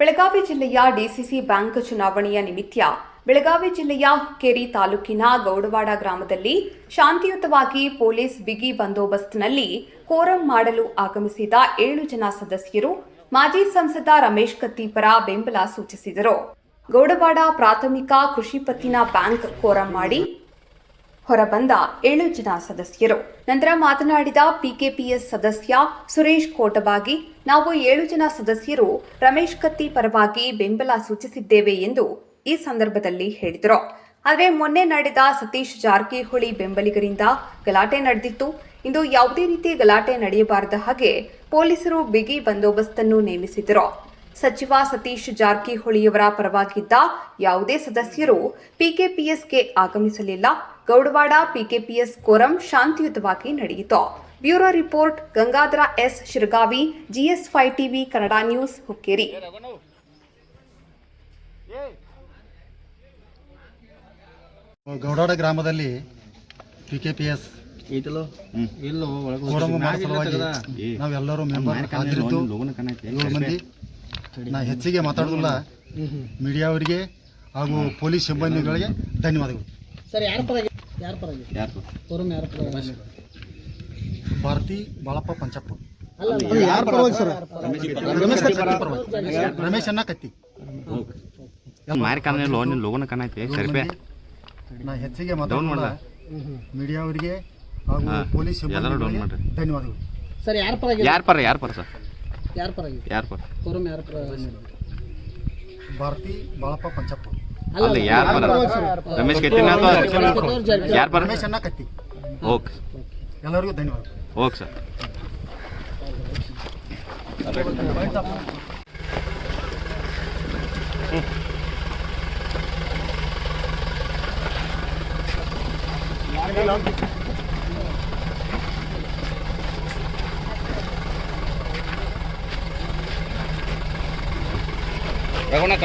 ಬೆಳಗಾವಿ ಜಿಲ್ಲೆಯ DCC bank ಚುನಾವಣೆಯ ನಿಮಿತ್ತ ಬೆಳಗಾವಿ ಜಿಲ್ಲೆಯ ಹುಕ್ಕೇರಿ ತಾಲೂಕಿನ ಗೌಡವಾಡ ಗ್ರಾಮದಲ್ಲಿ ಶಾಂತಿಯುತವಾಗಿ ಪೊಲೀಸ್ ಬಿಗಿ ಬಂದೋಬಸ್ತ್ನಲ್ಲಿ ಕೋರಂ ಮಾಡಲು ಆಗಮಿಸಿದ ಏಳು ಜನ ಸದಸ್ಯರು ಮಾಜಿ ಸಂಸದ ರಮೇಶ್ ಕತ್ತಿಪರ ಬೆಂಬಲ ಸೂಚಿಸಿದರು. ಗೌಡವಾಡ ಪ್ರಾಥಮಿಕ ಕೃಷಿ ಪತ್ತಿನ ಬ್ಯಾಂಕ್ ಕೋರಂ ಮಾಡಿ ಹೊರಬಂದ ಏಳು ಜನ ಸದಸ್ಯರು. ನಂತರ ಮಾತನಾಡಿದ ಪಿಕೆಪಿಎಸ್ ಸದಸ್ಯ ಸುರೇಶ್ ಕೋಟಬಾಗಿ, ನಾವು ಏಳು ಜನ ಸದಸ್ಯರು, ರಮೇಶ್ ಕತ್ತಿ ಪರವಾಗಿ ಬೆಂಬಲ ಸೂಚಿಸಿದ್ದೇವೆ ಎಂದು ಈ ಸಂದರ್ಭದಲ್ಲಿ ಹೇಳಿದರು. ಆದರೆ ಮೊನ್ನೆ ನಡೆದ ಸತೀಶ್ ಜಾರಕಿಹೊಳಿ ಬೆಂಬಲಿಗರಿಂದ ಗಲಾಟೆ ನಡೆದಿತ್ತು. ಇಂದು ಯಾವುದೇ ರೀತಿ ಗಲಾಟೆ ನಡೆಯಬಾರದ ಹಾಗೆ ಪೊಲೀಸರು ಬಿಗಿ ಬಂದೋಬಸ್ತನ್ನು ನೇಮಿಸಿದರು ಸಚಿವ ಸತೀಶ್ ಜಾರಕಿಹೊಳಿಯವರ ಪರವಾಗಿದ್ದ ಯಾವುದೇ ಸದಸ್ಯರು ಪಿಕೆಪಿಎಸ್ಗೆ ಆಗಮಿಸಲಿಲ್ಲ. ಗೌಡವಾಡ ಪಿಕೆಪಿಎಸ್ ಕೋರಂ ಶಾಂತಿಯುತವಾಗಿ ನಡೆಯಿತು. Bureau report Gangadhar S. Shiragavi GS five TV Kannada news Hukkeri. Goudad ಗ್ರಾಮದಲ್ಲಿ ಪಿಕೆಪಿಎಸ್ ಕೆ ಪಿ ಎಸ್ ಐತಲ್ಲೋ ಎಲ್ಲೋ ಒಳಗೆ ಕೋರಮ ಮಾಡೋ ಸಲುವಾಗಿ ನಾವೆಲ್ಲರೂ ಮೆಂಬರ್ ಏಳು ಮಂದಿ. ನಾ ಹೆಚ್ಚಿಗೆ ಮಾತಾಡೋದಿಲ್ಲ. ಮೀಡಿಯಾ ಅವರಿಗೆ ಹಾಗೂ ಪೊಲೀಸ್ ಸಿಬ್ಬಂದಿಗಳಿಗೆ ಧನ್ಯವಾದಗಳು. ಸರ್ ಯಾರ ಪರವಾಗಿ ಯಾರ ಪರವಾಗಿ ಯಾರ ಭಾರತಿ ಬಾಳಪ್ಪ ಪಂಚಪ್ಪ. ಅಲ್ಲ ಅಲ್ಲ. ಯಾರ ಪರವಾಗಿ ಸರ್? ರಮೇಶ್ ಕತ್ತಿ. ಪರವಾಗಿ ರಮೇಶ್ ಅನ್ನ ಕತ್ತಿ. ಮಾರಿ ಲೋನ್ ಸರಿಪೆ ನಾ ಹೆಚ್ಚಿಗೆ ಮಾತಾಡೋದಿಲ್ಲ. ಮೀಡಿಯಾ ಅವರಿಗೆ ಹಾಗೂ ಪೊಲೀಸ್ ಸಿಬ್ಬಂದಿಗಳಿಗೆ ಧನ್ಯವಾದಗಳು. ಸರ್ ಯಾರ ಪರವಾಗಿ ಯಾರ ಪರ ಯಾರ ಪರ ಸರ್? ಯಾರ ಪರ ಯಾರ ಪರ? ಫೋರಂ ಯಾರ ಪರ ಭಾರತಿ ಬಾಳಪ್ಪ ಪಂಚಪ್ಪ. ಅಲ್ಲ ಯಾರ ಪರ? ರಮೇಶ್ ಕೆತ್ತಿನ ಯಾರ ಪರ? ರಮೇಶ್ ಅಣ್ಣ ಕತ್ತಿ. ಓಕೆ. ಎಲ್ಲರಿಗೂ ಧನ್ಯವಾದಗಳು ಓಕೆ ಸರ್. Es una